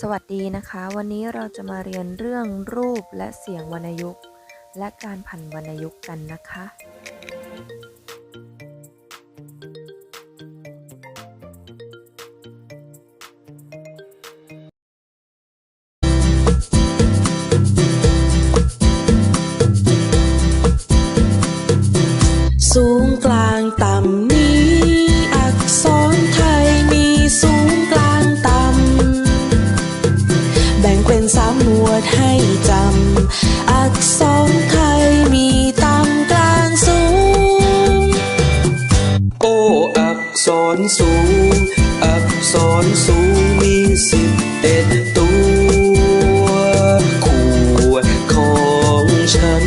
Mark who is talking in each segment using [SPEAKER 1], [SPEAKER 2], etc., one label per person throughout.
[SPEAKER 1] สวัสดีนะคะ วันนี้เราจะมาเรียนเรื่องรูปและเสียงวรรณยุกต์ และการผันวรรณยุกต์กันนะคะ
[SPEAKER 2] สูงกลางต่ำ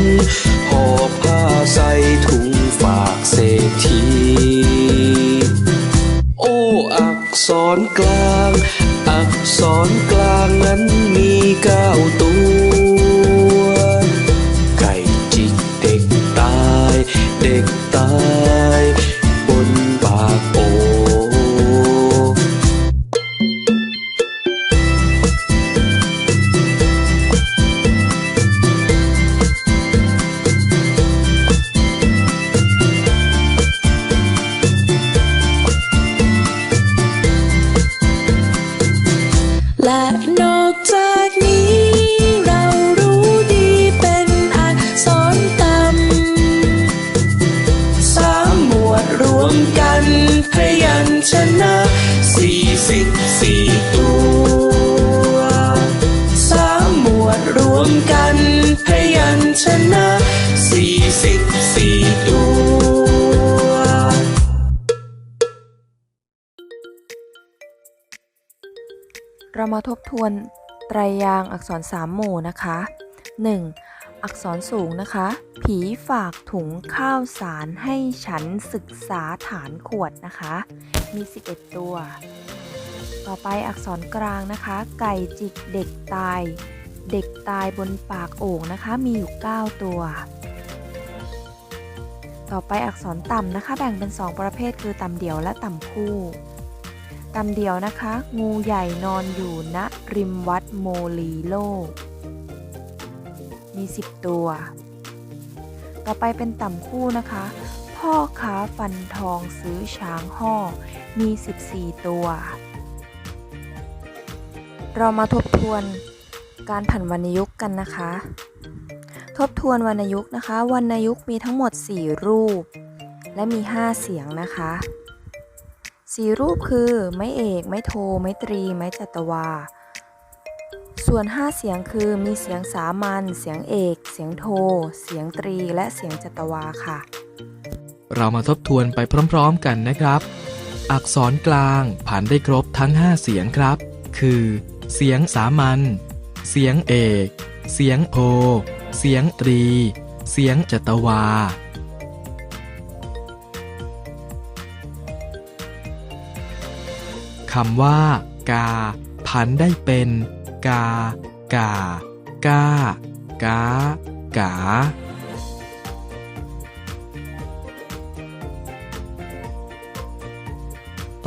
[SPEAKER 3] ฉั จากนี้
[SPEAKER 2] เรารู้ดีเป็นอักษรต่ำสามหมวดรวมกันพยัญชนะสี่สิบสี่ตัวสามหมวดรวมกันพยัญชนะสี่สิบสี่ตัว
[SPEAKER 1] เรามาทบทวน ไตรยางอักษรสามหมู่นะคะ 1. อักษรสูงนะคะ ผีฝากถุงข้าวสารให้ฉันศึกษาฐานขวดนะคะ มี 11 ตัว ต่อไปอักษรกลางนะคะ ไก่จิกเด็กตาย เด็กตายบนปากโอ่งนะคะ มีอยู่ 9 ตัว ต่อไปอักษรต่ำนะคะ แบ่งเป็น 2 ประเภทคือต่ำเดี่ยวและต่ำคู่ ตำเดียวนะคะ งูใหญ่นอนอยู่ณริมวัดโมลีโล มี 10 ตัว ต่อไปเป็นต่ำคู่นะคะ พ่อค้าฟันทองซื้อช้างห่อมี 14 ตัว เรามาทบทวนการผันวรรณยุกต์กันนะคะ ทบทวนวรรณยุกต์นะคะ วรรณยุกต์มีทั้งหมด 4 รูป และมี 5 เสียงนะคะ สีรูปคือ ไม้เอก ไม้โท ไม้ตรี ไม้จัตวา ส่วน 5 เสียงคือมีเสียงสามัญ เสียงเอก เสียงโท เสียงตรี และเสียงจัตวาค่ะ
[SPEAKER 4] เรามาทบทวนไปพร้อมๆกันนะครับ อักษรกลางผ่านได้ครบทั้ง 5 เสียงครับ คือ เสียงสามัญ เสียงเอก เสียงโท เสียงตรี เสียงจัตวา คำว่า กา ผันได้เป็น กา กากากา กา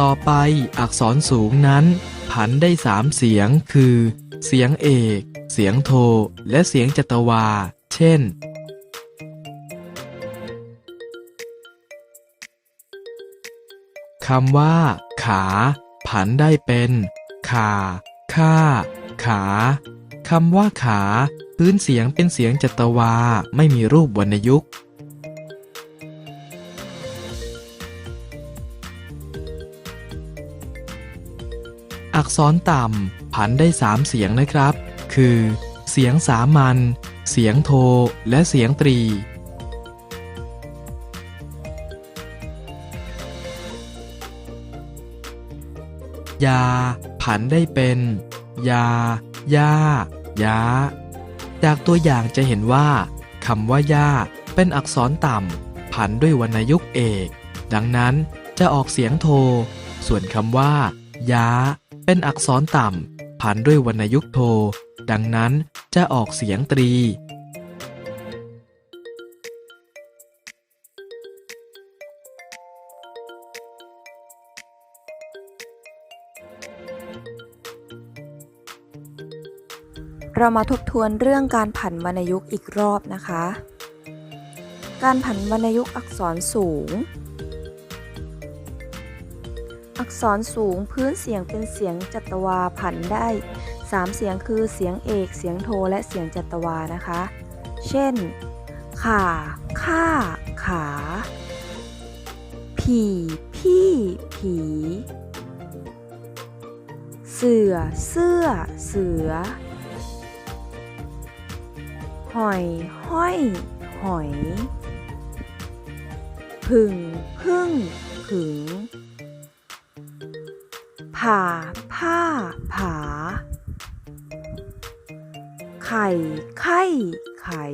[SPEAKER 4] ต่อไปอักษรสูงนั้น ผันได้สามเสียงคือ เสียงเอก เสียงโท และเสียงจัตวา เช่น คำว่า ขา ผันได้เป็น ขาค่า ขา คำว่าขา พื้นเสียงเป็นเสียงจัตวา ไม่มีรูปวรรณยุกต์อักษรต่ำ ผันได้สามเสียงนะครับ คือ เสียงสามัญ เสียงโท และเสียงตรี ยา ผันได้เป็น ยา ย่ายาจากตัวอย่างจะเห็นว่าคำว่าย่าเป็นอักษรต่ำ ผันด้วยวรรณยุกต์เอก ดังนั้นจะออกเสียงโท ส่วนคำว่า ย้า เป็นอักษรต่ำ ผันด้วยวรรณยุกต์โท ดังนั้นจะออกเสียงตรี
[SPEAKER 1] เรามาทบทวนเรื่องการผันวรรณยุกต์อีกรอบนะคะ การผันวรรณยุกต์อักษรสูง อักษรสูงพื้นเสียงเป็นเสียงจัตวาผันได้ 3 เสียงคือเสียงเอก เสียงโทและเสียงจัตวานะคะ เช่น ข่า ข้า ขา ผี พี่ ผี เสือ เสื้อ เสือ อย ห้อย หอย ผึ่ง พึ่ง ผึ่งผ่า ผ้า ผา ไข่ ไข่ ไข่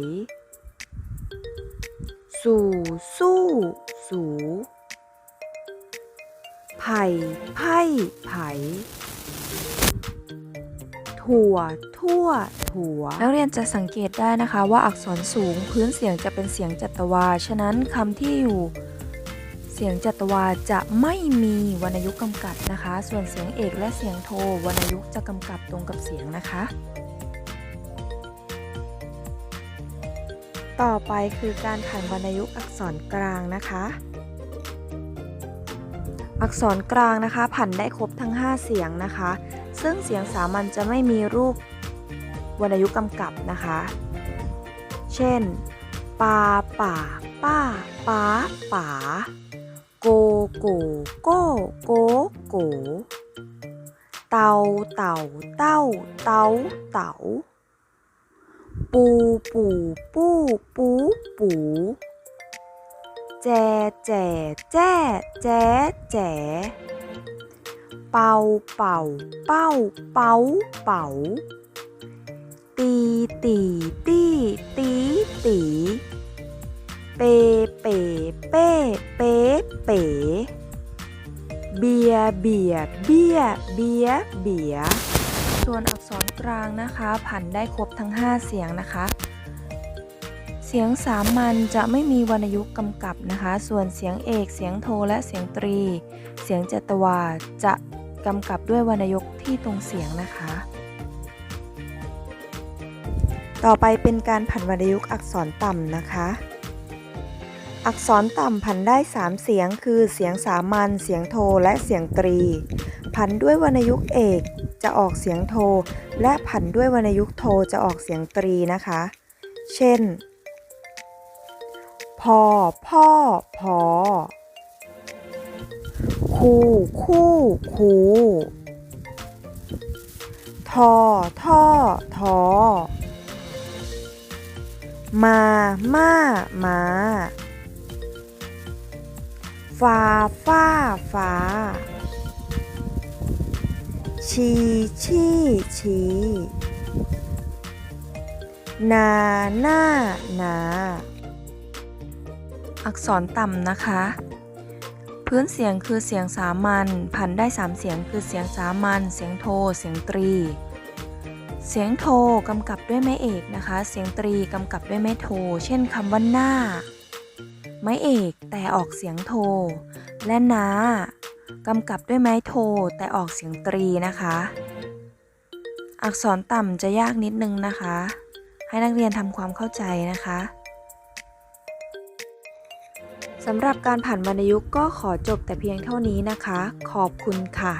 [SPEAKER 1] สู่ สู้ สูไผ่ไผ่ไผ่ ถั่ว ทั่ว ถั่ว นักเรียนจะสังเกตได้นะคะว่าอักษรสูงพื้นเสียงจะเป็นเสียงจัตวา ฉะนั้นคำที่อยู่ เสียงจัตวาจะไม่มีวรรณยุกต์กำกับนะคะ ส่วนเสียงเอกและเสียงโทวรรณยุกต์จะกำกับตรงกับเสียงนะคะ ต่อไปคือการผันวรรณยุกต์อักษรกลางนะคะ อักษรกลางนะคะ ผันได้ครบทั้ง 5 เสียงนะคะ ซึ่งเสียงสามัญจะไม่มีรูปวรรณยุกต์กำกับนะคะ เช่น ปาป่า ป้าป้าป๋าโกโกโก้โกโกเตาเต่าเต้า เต้าเต๋าปูปูปู้ปูปู แจแจแจ้แจแจ๋เป่าเป่า เป้า เป๋าเป๋าตีตีตีตีตีเปเป๋เป้เป๊เป๋เบียเบียเบียเบียเบียส่วนอักษรกลางนะคะ ผันได้ครบทั้ง 5 เสียงนะคะ เสียงสามัญจะไม่มีวรรณยุกต์กำกับนะคะ ส่วนเสียงเอก เสียงโทและเสียงตรี เสียงจัตวาจะกำกับด้วยวรรณยุกต์ที่ตรงเสียงนะคะ ต่อไปเป็นการผันวรรณยุกต์อักษรต่ำนะคะ อักษรต่ำผันได้ 3 เสียงคือเสียงสามัญ เสียงโทและเสียงตรี ผันด้วยวรรณยุกต์เอกจะออกเสียงโท และผันด้วยวรรณยุกต์โทจะออกเสียงตรีนะคะ เช่น พอพ่อพอคู่คู่คูทอท่อทอมาม่ามาฟ้าฟ้าฟ้าชีชีชีนาหน้านา อักษรต่ำนะคะ พื้นเสียงคือเสียงสามัญผันได้ 3 เสียงคือเสียงสามัญเสียงโท เสียงตรี เสียงโทกำกับด้วยไม้เอกนะคะ เสียงตรีกำกับด้วยไม้โท เช่นคำว่าหน้า ไม้เอกแต่ออกเสียงโท และนากำกับด้วยไม้โท แต่ออกเสียงตรีนะคะ อักษรต่ำจะยากนิดนึงนะคะ ให้นักเรียนทำความเข้าใจนะคะ สำหรับการผ่านวรรณยุกต์ก็ขอจบแต่เพียงเท่านี้นะคะ ขอบคุณค่ะ